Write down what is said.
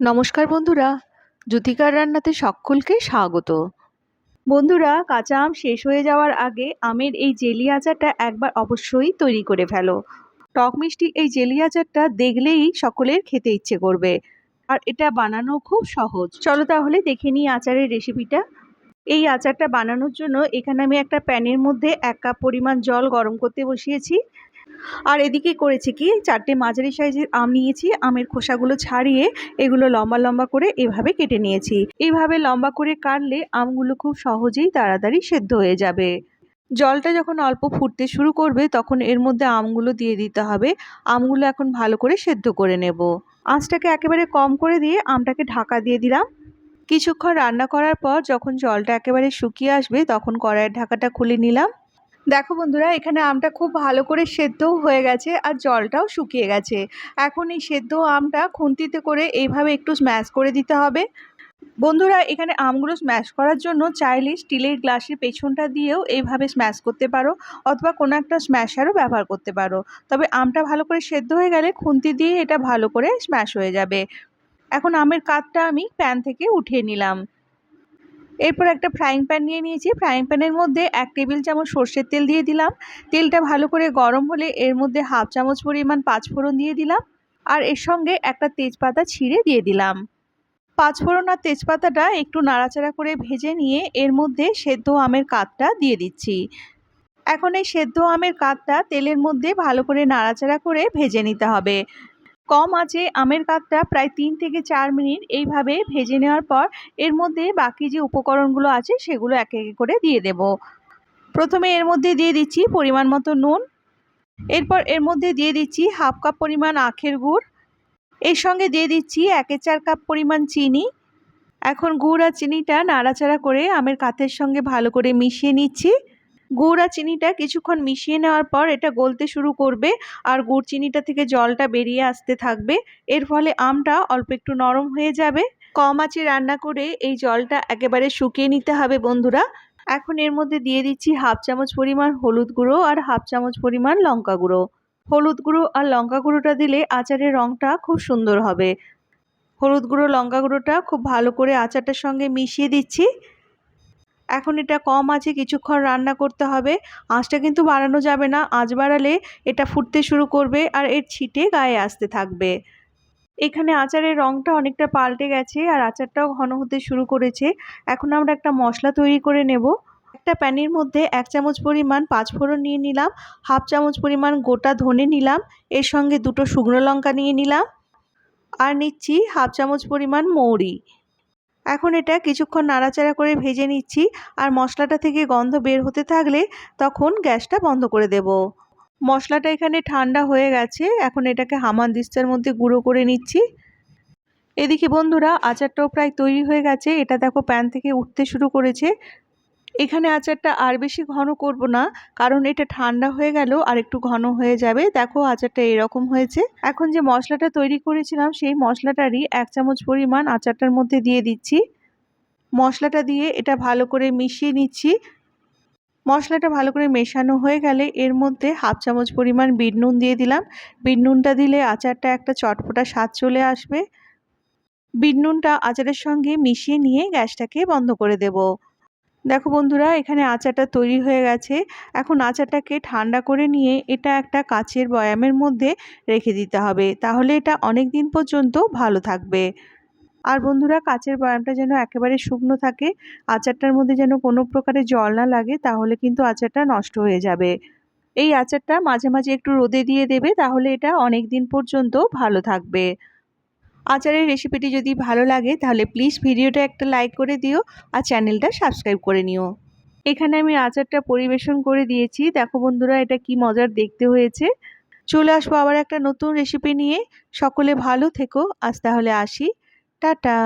নমস্কার বন্ধুরা জ্যোতিকার রান্নাতে সকলকে স্বাগত। বন্ধুরা, কাঁচা আম শেষ হয়ে যাওয়ার আগে আমের এই জেলি আচারটা একবার অবশ্যই তৈরি করে ফেলো। টক মিষ্টি এই জেলি আচারটা দেখলেই সকলের খেতে ইচ্ছে করবে। আর এটা বানানো খুব সহজ। চলো তাহলে দেখে নিই আচারের রেসিপিটা এই আচারটা বানানোর জন্য এখানে আমি একটা প্যানের মধ্যে এক কাপ পরিমাণ জল গরম করতে বসিয়েছি। আর এদিকে করেছি কি? চারটে মাঝারি সাইজের আম নিয়েছি, আমের খোসাগুলো ছাড়িয়ে এগুলো লম্বা লম্বা করে এভাবে কেটে নিয়েছি। এইভাবে লম্বা করে কাটলে আমগুলো খুব সহজেই তাড়াতাড়ি সেদ্ধ হয়ে যাবে। জলটা যখন অল্প ফুটতে শুরু করবে, তখন এর মধ্যে আমগুলো দিয়ে দিতে হবে। আমগুলো এখন ভালো করে সেদ্ধ করে নেব। আঁচটাকে একেবারে কম করে দিয়ে আমটাকে ঢাকা দিয়ে দিলাম। কিছুক্ষণ রান্না করার পর যখন জলটা একেবারে শুকিয়ে আসবে, তখন কড়াইয়ের ঢাকাটা খুলে নিলাম। দেখো বন্ধুরা, এখানে আমটা খুব ভালো করে সেদ্ধও হয়ে গেছে আর জলটাও শুকিয়ে গেছে। এখন এই সেদ্ধ আমটা খুন্তিতে করে এইভাবে একটু স্ম্যাশ করে দিতে হবে। বন্ধুরা, এখানে আমগুলো স্ম্যাশ করার জন্য চাইলে স্টিলের গ্লাসের পেছনটা দিয়েও এইভাবে স্ম্যাশ করতে পারো অথবা কোনো একটা স্ম্যাশারও ব্যবহার করতে পারো। তবে আমটা ভালো করে সেদ্ধ হয়ে গেলে খুন্তি দিয়ে এটা ভালো করে স্ম্যাশ হয়ে যাবে। এখন আমের কাতটা আমি প্যান থেকে উঠিয়ে নিলাম। এরপর একটা ফ্রাইং প্যান নিয়ে নিয়েছি। ফ্রাইং প্যানের মধ্যে এক টেবিল চামচ সর্ষের তেল দিয়ে দিলাম। তেলটা ভালো করে গরম হলে এর মধ্যে হাফ চামচ পরিমাণ পাঁচফোড়ন দিয়ে দিলাম। আর এর সঙ্গে একটা তেজপাতা ছিঁড়ে দিয়ে দিলাম। পাঁচফোড়ন আর তেজপাতাটা একটু নাড়াচাড়া করে ভেজে নিয়ে এর মধ্যে সেদ্ধ আমের কাতটা দিয়ে দিচ্ছি। এখন এই সেদ্ধ আমের কাতটা তেলের মধ্যে ভালো করে নাড়াচাড়া করে ভেজে নিতে হবে। কম আছে, আমের কাতটা প্রায় তিন থেকে চার মিনিট এইভাবে ভেজে নেওয়ার পর এর মধ্যে বাকি যে উপকরণগুলো আছে সেগুলো এক এক করে দিয়ে দেব। প্রথমে এর মধ্যে দিয়ে দিচ্ছি পরিমাণ মতো নুন। এরপর এর মধ্যে দিয়ে দিচ্ছি হাফ কাপ পরিমাণ আখের গুড়। এর সঙ্গে দিয়ে দিচ্ছি একে চার কাপ পরিমাণ চিনি। এখন গুড় আর চিনিটা নাড়াচাড়া করে আমের কাতের সঙ্গে ভালো করে মিশিয়ে নিচ্ছি। গুড় আর চিনিটা কিছুক্ষণ মিশিয়ে নেওয়ার পর এটা গলতে শুরু করবে আর গুড় চিনিটা থেকে জলটা বেরিয়ে আসতে থাকবে। এর ফলে আমটা অল্প একটু নরম হয়ে যাবে। কম আঁচে রান্না করে এই জলটা একেবারে শুকিয়ে নিতে হবে বন্ধুরা। এখন এর মধ্যে দিয়ে দিচ্ছি হাফ চামচ পরিমাণ হলুদ গুঁড়ো আর হাফ চামচ পরিমাণ লঙ্কা গুঁড়ো। হলুদ গুঁড়ো আর লঙ্কা গুঁড়োটা দিলে আচারের রঙটা খুব সুন্দর হবে। হলুদ গুঁড়ো, লঙ্কা গুঁড়োটা খুব ভালো করে আচারটার সঙ্গে মিশিয়ে দিচ্ছি। এখন এটা কম আছে, কিছুক্ষণ রান্না করতে হবে। আঁচটা কিন্তু বাড়ানো যাবে না, আঁচ বাড়ালে এটা ফুটতে শুরু করবে আর এর ছিটে গায়ে আসতে থাকবে। এখানে আচারের রঙটা অনেকটা পাল্টে গেছে আর আচারটাও ঘন হতে শুরু করেছে। এখন আমরা একটা মশলা তৈরি করে নেব। একটা প্যানের মধ্যে এক চামচ পরিমাণ পাঁচফোড়ন নিয়ে নিলাম, হাফ চামচ পরিমাণ গোটা ধনে নিলাম, এর সঙ্গে দুটো শুকনো লঙ্কা নিয়ে নিলাম, আর নিচ্ছি হাফ চামচ পরিমাণ মৌরি। এখন এটা কিছুক্ষণ নাড়াচাড়া করে ভেজে নিচ্ছি আর মশলাটা থেকে গন্ধ বের হতে থাকলে তখন গ্যাসটা বন্ধ করে দেব। মশলাটা এখানে ঠান্ডা হয়ে গেছে, এখন এটাকে হামান দিস্তার মধ্যে গুঁড়ো করে নিচ্ছি। এদিকে বন্ধুরা, আচারটাও প্রায় তৈরি হয়ে গেছে। এটা দেখো প্যান থেকে উঠতে শুরু করেছে। এখানে আচারটা আর বেশি ঘন করব না, কারণ এটা ঠান্ডা হয়ে গেল আর একটু ঘন হয়ে যাবে। দেখো আচারটা এরকম হয়েছে। এখন যে মশলাটা তৈরি করেছিলাম, সেই মশলাটারই এক চামচ পরিমাণ আচারটার মধ্যে দিয়ে দিচ্ছি। মশলাটা দিয়ে এটা ভালো করে মিশিয়ে নিচ্ছি। মশলাটা ভালো করে মেশানো হয়ে গেলে এর মধ্যে হাফ চামচ পরিমাণ বিট নুন দিয়ে দিলাম। বিট নুনটা দিলে আচারটা একটা চটপটা স্বাদ চলে আসবে। বিট নুনটা আচারের সঙ্গে মিশিয়ে নিয়ে গ্যাসটাকে বন্ধ করে দেব। দেখো বন্ধুরা, এখানে আচারটা তৈরি হয়ে গেছে। এখন আচারটাকে ঠান্ডা করে নিয়ে এটা একটা কাচের বয়ামের মধ্যে রেখে দিতে হবে। তাহলে এটা অনেক দিন পর্যন্ত ভালো থাকবে। আর বন্ধুরা, কাচের বয়ামটা যেন একেবারে শুকনো থাকে, আচারটার মধ্যে যেন কোনো প্রকারে জল না লাগে, তাহলে কিন্তু আচারটা নষ্ট হয়ে যাবে। এই আচারটা মাঝে মাঝে একটু রোদে দিয়ে দেবে, তাহলে এটা অনেক দিন পর্যন্ত ভালো থাকবে। আচারের রেসিপিটি যদি ভালো লাগে, তাহলে প্লিজ ভিডিওটা একটা লাইক করে দিও আর চ্যানেলটা সাবস্ক্রাইব করে নিও। এখানে আমি আচারটা পরিবেশন করে দিয়েছি। দেখো বন্ধুরা, এটা কি মজার দেখতে হয়েছে। চলে আসব আবার একটা নতুন রেসিপি নিয়ে। সকলে ভালো থেকো। আজ তাহলে আসি। টাটা!